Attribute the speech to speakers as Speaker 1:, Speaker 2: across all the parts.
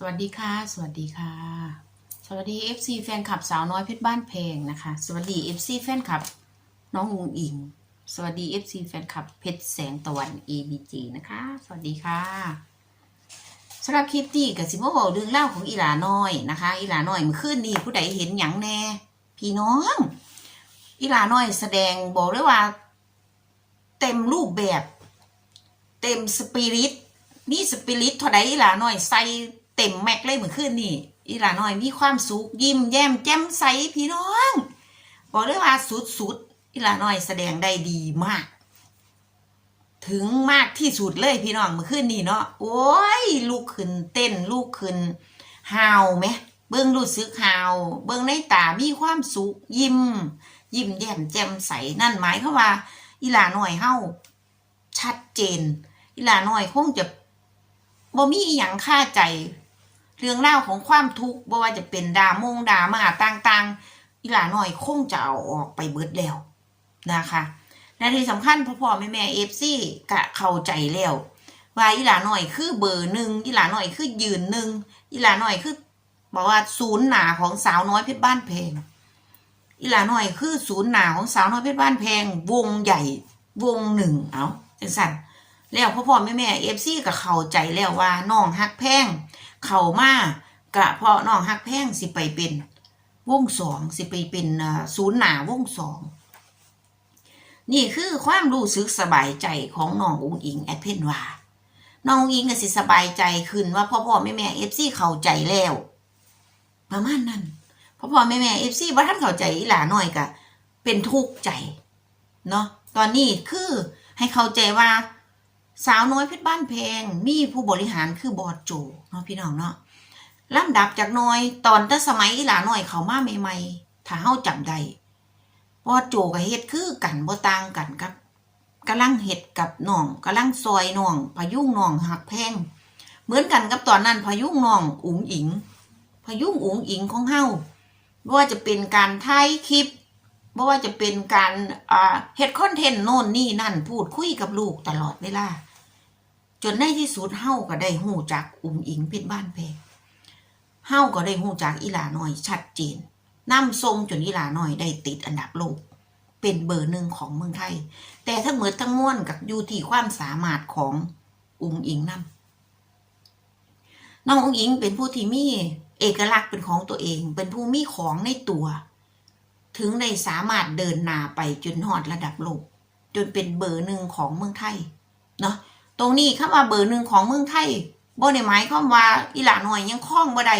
Speaker 1: สวัสดีค่ะ สวัสดีค่ะ สวัสดี FC แฟนคลับสาวน้อยเพชรบ้านเพลงนะคะ สวัสดี FC แฟนคลับน้องอุงอิง สวัสดี FC แฟนคลับเพชรแสงตะวัน ABG นะคะ สวัสดีค่ะสำหรับคลิปนี้กับสิบโอเรื่องเล่าของอีหลาน้อยนะคะ อีหลาน้อยมื่อคืนนี้ผู้ใดเห็นหยังแน่ พี่น้อง อีหลาน้อยแสดงบอกเลยว่า เต็มรูปแบบ เต็มสปิริตมีสปิริตเท่าใดอีหลาน้อยใส่ เต็มแม็กเลยเหมือนขึ้นนี่ อีหลาน้อยมีความสุขยิ้มแย้มแจ่มใสพี่น้อง บอกเลยว่าสุดๆอีหลาน้อยแสดงได้ดีมาก ถึงมากที่สุดเลยพี่น้องเมื่อคืนนี่เนาะโอ้ยลูกขึ้นเต้นลูกขึ้นฮาวไหมเบิ้งรู้สึกฮาวเบิ้งในตามีความสุขยิ้ม ยิ้มแย้มแจ่มใสนั่นหมายเขาว่า อีหลาน้อยเฮาชัดเจน อีหลาน้อยคงจะบ่มีอหย่างค่าใจ เรื่องเล่าของความทุกข์บ่ว่าจะเป็นดามงดามาต่างๆอีหลาน้อยคงจะเอาออกไปเบิดแล้วนะคะและที่สำคัญพ่อพ่อแม่แม่เอฟซีกะเข้าใจแล้วว่าอีหลาน้อยคือเบอร์หนึ่งอีหลาน้อยคือยืนหนึ่งอีหลาน้อยคือบอกว่าศูนย์หนาของสาวน้อยเพชรบ้านเพลงอีหลาน้อยคือศูนย์หนาของสาวน้อยเพชรบ้านแพงวงใหญ่วงหนึ่งเอาจังสั่น แล้วพ่อพ่อแม่แม่เอฟซีก็เข้าใจแล้วว่าน้องฮักแพงเข้ามากะเพราะน้องฮักแพงสิไปเป็นวงสองสิไปเป็นศูนย์หนาวงสองนี่คือความรู้สึกสบายใจของน้องอุงอิงแอดเพนว่าน้องอุงอิงก็สิสบายใจขึ้นว่าพ่อพ่อแม่แม่เอฟซีเข้าใจแล้วประมาณนั้นพ่อพ่อแม่แม่เอฟซีว่าท่านเข้าใจอีหลาหน่อยกะเป็นทุกข์ใจเนาะตอนนี้คือให้เข้าใจว่า สาวน้อยเพชรบ้านแพงมีผู้บริหารคือบอดโจเนาะพี่น้องเนาะลำดับจากน้อยตอนแต่สมัยอีหลาน้อยเขามาใหม่ๆถ้าเฮาจำได้บอดโจกับเฮ็ดคือกันบ่ต่างกันกับกำลังเฮ็ดกับน้องกำลังซอยน้องพยุงน้องหักแพงเหมือนกันกับตอนนั้นพยุงน้องอุ๋งอิงพยุงอุ๋งอิงของเฮาไม่ว่าจะเป็นการถ่ายคลิปไม่ว่าจะเป็นการเฮ็ดคอนเทนต์โน่นนี่นั่นพูดคุยกับลูกตลอดเวลา จนในที่สุดเฮาก็ได้หูจากอุ๋งอิงเพชรบ้านแพงเฮาก็ได้หูจากอีหลาหน้อยชัดเจนนำทรงจนอีหลาหน้อยได้ติดอันดับโลก เป็นเบอร์หนึ่งของเมืองไทย แต่ทั้งหมดทั้งมวลกับอยู่ที่ความสามารถของอุ๋งอิงนำน้องอุงอิงเป็นผู้ที่มีเอกลักษณ์เป็นของตัวเอง เป็นผู้มีของในตัว ถึงได้สามารถเดินนาไปจนหอดระดับโลก จนเป็นเบอร์หนึ่งของเมืองไทยเนาะ ตรงนี้คำว่าเบอร์หนึ่งของเมืองไทยบ่ได้หมายความว่าอีหลาหน่อยยังคล้องบ่ได้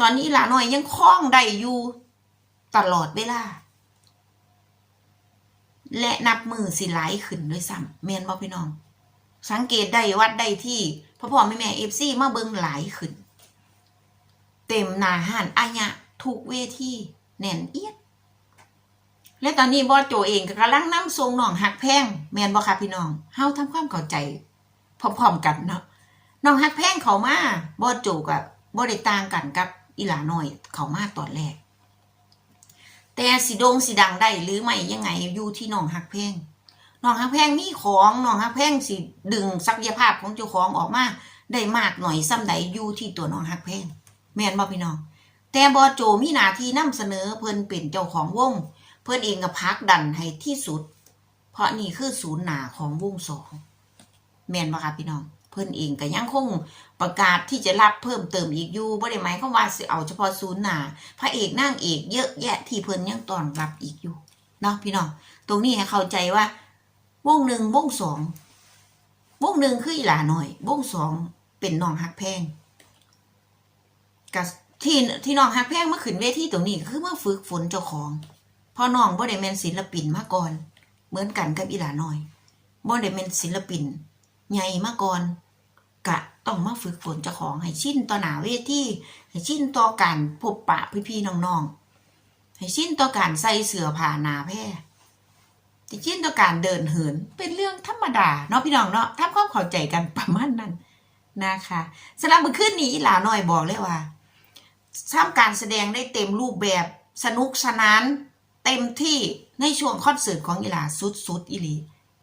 Speaker 1: ตอนนี้อีหลาหน่อยยังคล้องได้อยู่ตลอดเวลา และนับมือสิไหลขึ้นด้วยซ้ำเมียนบ่พี่น้อง สังเกตได้วัดได้ที่พ่อพ่อแม่แม่เอฟซีมาเบิงหลายขึ้น เต็มหนาหันอายะทุกเวทีแน่นเอียดและตอนนี้บอสโจเองก็กำลังนำทรงน้องหักแพงแมนบ่ค่ะพี่น้องเฮาทำความเข้าใจ พร้อมๆกันเนาะน้องหักแพงเขามาบอสโจกับบ่ได้ต่างกันกับอีหลาน้อยเขามาตอนแรก แต่สิโดงสิดังได้หรือไม่ยังไงอยู่ที่น้องหักแพงน้องฮักแพงมีของน้องฮักแพงสิดึงศักยภาพของเจ้าของออกมาได้มากหน่อยซ้ำใดอยู่ที่ตัวน้องฮักแพงแม่นบ่พี่น้อง แต่บอโจมีหน้าที่นำเสนอเพิ่นเป็นเจ้าของวง เพิ่นเองก็พักดันให้ที่สุด เพราะนี่คือศูนย์หนาของวงสอง แม่นบ่คะพี่น้อง เพิ่นเองก็ยังคงประกาศที่จะรับเพิ่มเติมอีกอยู่บ่ได้หมายความว่าสิเอาเฉพาะศูนย์หนาพระเอกนางเอกเยอะแยะที่เพิ่นยังต้อนรับอีกอยู่เนาะพี่น้องตรงนี้ให้เข้าใจว่าวงหนึ่งวงสองวงหนึ่งคืออีหลาหน่อยวงสองเป็นน้องฮักแพงกับที่ที่น้องฮักแพงมาขึ้นเวทีตรงนี้คือเมาฝึกฝนเจ้าของพอน้องบ่ได้แม่นศิลปินมาก่อน เหมือนกันกับอีหลาหน่อยบ่ได้แม่นศิลปิน ใหญ่มาก่อนกะต้องมาฝึกฝนเจ้าของให้ชินต่อหน้าเวทีให้ชินต่อการพบปะพี่ๆน้องๆให้ชินต่อการใส่เสื้อผ้าหนาแพร่ที่ชินต่อการเดินเหินเป็นเรื่องธรรมดาเนาะพี่น้องเนาะทำความเข้าใจกันประมาณนั้นนะคะสำหรับเมื่อคืนนี้หลาหน่อยบอกเลยว่าทำการแสดงได้เต็มรูปแบบสนุกสนานเต็มที่ในช่วงคอนเสิร์ตของอีหลาสุดๆอีหลี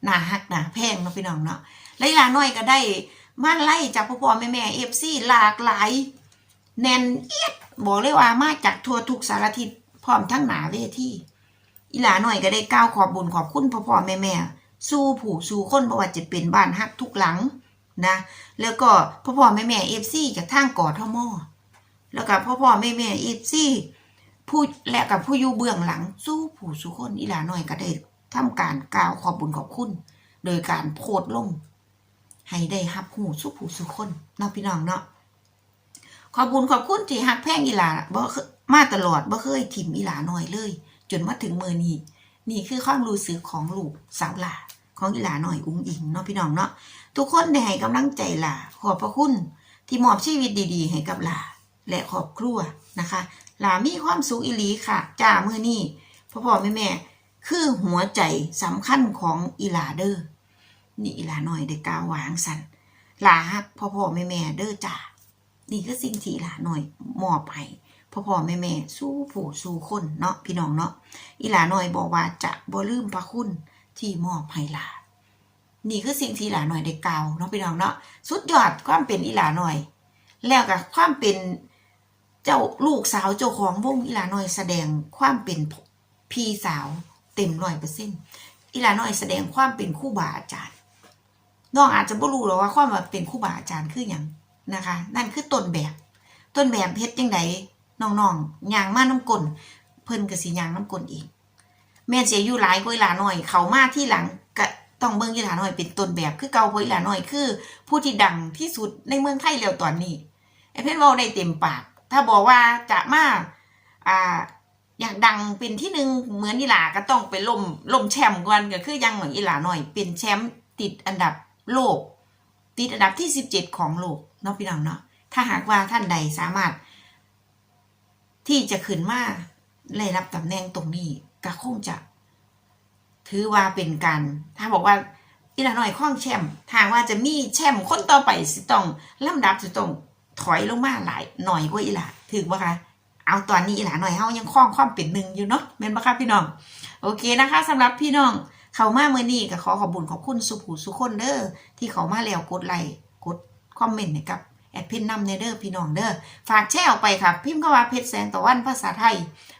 Speaker 1: หนาฮักหนาแพงเนาะพี่น้องเนาะ และอีหลาน่อยก็ได้มาไล่จากพ่อพ่อแม่แม่เอฟซีหลากหลายแนนเอียดบอกเลยว่ามาจากทั่วทุกสารทิศพร้อมทั้งหนาเวทีอีหลาหน่อยก็ได้ก้าวขอบบุญขอบคุณพ่อพ่อแม่แม่สู้ผู้สู้คนบ่ว่าจะเป็นบ้านฮักทุกหลังนะ แล้วก็พ่อพ่อแม่แม่เอฟซีจากทางกอทมแล้วก็พ่อพ่อแม่แม่เอฟซีผู้และกับผู้อยู่เบื้องหลัง สู้ผู้สู้คนอีหลาหน่อยก็ได้ทำการกล่าวขอบบุญขอบคุณ โดยการโพสต์ลง ให้ได้ฮับหูสู้ผู้สู้คนเนาะพี่น้องเนาะขอบุญขอบคุณที่ฮักแพงอีหลาบ่มาตลอดบ่เคยถิ่มอีหลาหน่อยเลย จนมาถึงมือนี้นี่คือความรู้สึกของลูกสาวหลาของอีหลาหน่อยอุ้งอิงเนาะพี่น้องเนาะทุกคนได้ให้กำลังใจหลาขอบพระคุณที่มอบชีวิตดี ๆ ให้กับหลาและครอบครัวนะคะ หลามีความสุขอีหลีค่ะจ้ามือนี้พ่อพ่อแม่แม่คือหัวใจสำคัญของอีหลาเด้อ นี่หลาหน่อยได้กาววางสันหลาฮักพ่อพ่อแม่แม่เด้อจ้านี่คือสิ่งที่หลาหน่อยมอบให้พ่อพ่อแม่แม่สู้ผู้สู้คนเนาะพี่น้องเนาะอีหลาหน่อยบอกว่าจะบ่ลืมพระคุณที่มอบให้หลานี่คือสิ่งที่หลาหน่อยได้กล่าวเนาะพี่น้องเนาะสุดยอดความเป็นอีหลาหน่อย แล้วกับความเป็นเจ้าลูกสาวเจ้าของวงอีหลาหน่อยแสดงความเป็นพี่สาวเต็มร้อยเปอร์เซ็นต์อีหลาหน่อยแสดงความเป็นคู่บาอาจารย์ น้องอาจจะไม่รู้หรอกว่าความว่าเป็นครู่บาอาจารย์คืออย่างนะคะ นั่นคือต้นแบบ ต้นแบบเพชรยังไงน้องๆยางมาน้ำกลนเพิ่นก็สิยางน้ำกลนเองแม่เสียอยู่หลายกว่าหลาหน่อย เขามาที่หลังก็ต้องเบิ่งอีหลาหน่อยเป็นต้นแบบ คือเก่าเพราะอีหลาหน่อยคือ ผู้ที่ดังที่สุดในเมืองไทยแล้วตอนนี้ไอ้เพิ่นเว้าได้เต็มปาก ถ้าบอกว่าจะมาอ่าอยากดังเป็นที่หนึ่งเหมือนอีหลาก็ต้องไปล่มล่มแชมป์ก่อนก็คือยังเหมือนอีหลาหน่อย เป็นแชมป์ติดอันดับ โลก ติดอันดับที่สิบเจ็ดของโลกเนาะพี่น้องเนาะถ้าหากว่าท่านใดสามารถ ที่จะขึ้นมาได้รับตำแหน่งตรงนี้ก็คงจะถือว่าเป็นการ ถ้าบอกว่าอีหลาหน่อยคล้องแชมป์ทางว่าจะมีแชมป์คนต่อไปสิต้องลำดับสิต้องถอยลงมาหลายหน่อยกว่าอีหลาถือว่าคะเอาตอนนี้อีหลาหน่อยเฮายังคล้องความเป็นหนึ่งอยู่เนาะแม่นบ่คะพี่น้อง โอเคนะคะสำหรับพี่น้อง เขามาเมื่อนี้ก็ขอขอบคุญขอบคุณสุผูสุคนเด้อที่เขามาแล้วกดไลค์กดคอมเมนต์ให้กับแอดเพนนำในเด้อพี่น้องเด้อฝากแชร์ออกไปค่ะ พิมพ์เข้ามาเพชรแสงตะวันภาษาไทย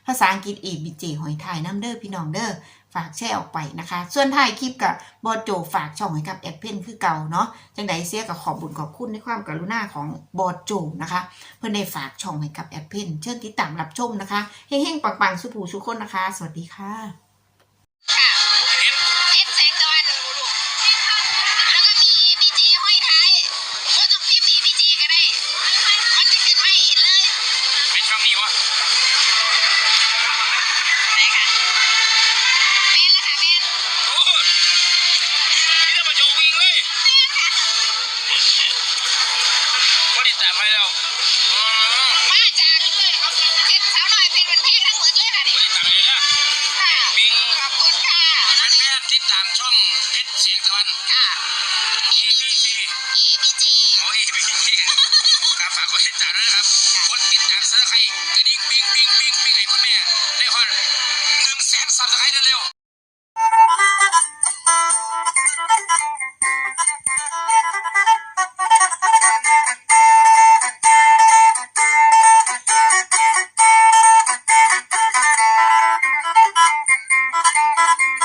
Speaker 1: ภาษาอังกฤษอีบีจีหอยไทยน้ำเด้อพี่น้องเด้อฝากแชร์ออกไปนะคะ ส่วนท้ายคลิปกับบอโจฝากช่องให้กับแอดเพนคือเก่าเนาะจังใดเสียกับขอบบุญขอบคุณในความกรุณาของบอโจนะคะ เพื่อนได้ฝากช่องให้กับแอดเพนเชิญติดตามรับชมนะคะเฮงๆปังๆสุผูสุคนนะคะ สวัสดีค่ะ
Speaker 2: นค่ะ
Speaker 3: ABC
Speaker 2: EPG
Speaker 3: โอ้ย ABG ครับฝากกดติดตามด้วยนะครับกดติดตามเสื้อใครกระดิ่งปิ้งปิ้งปิ้งปิ้งไห้คุณแม่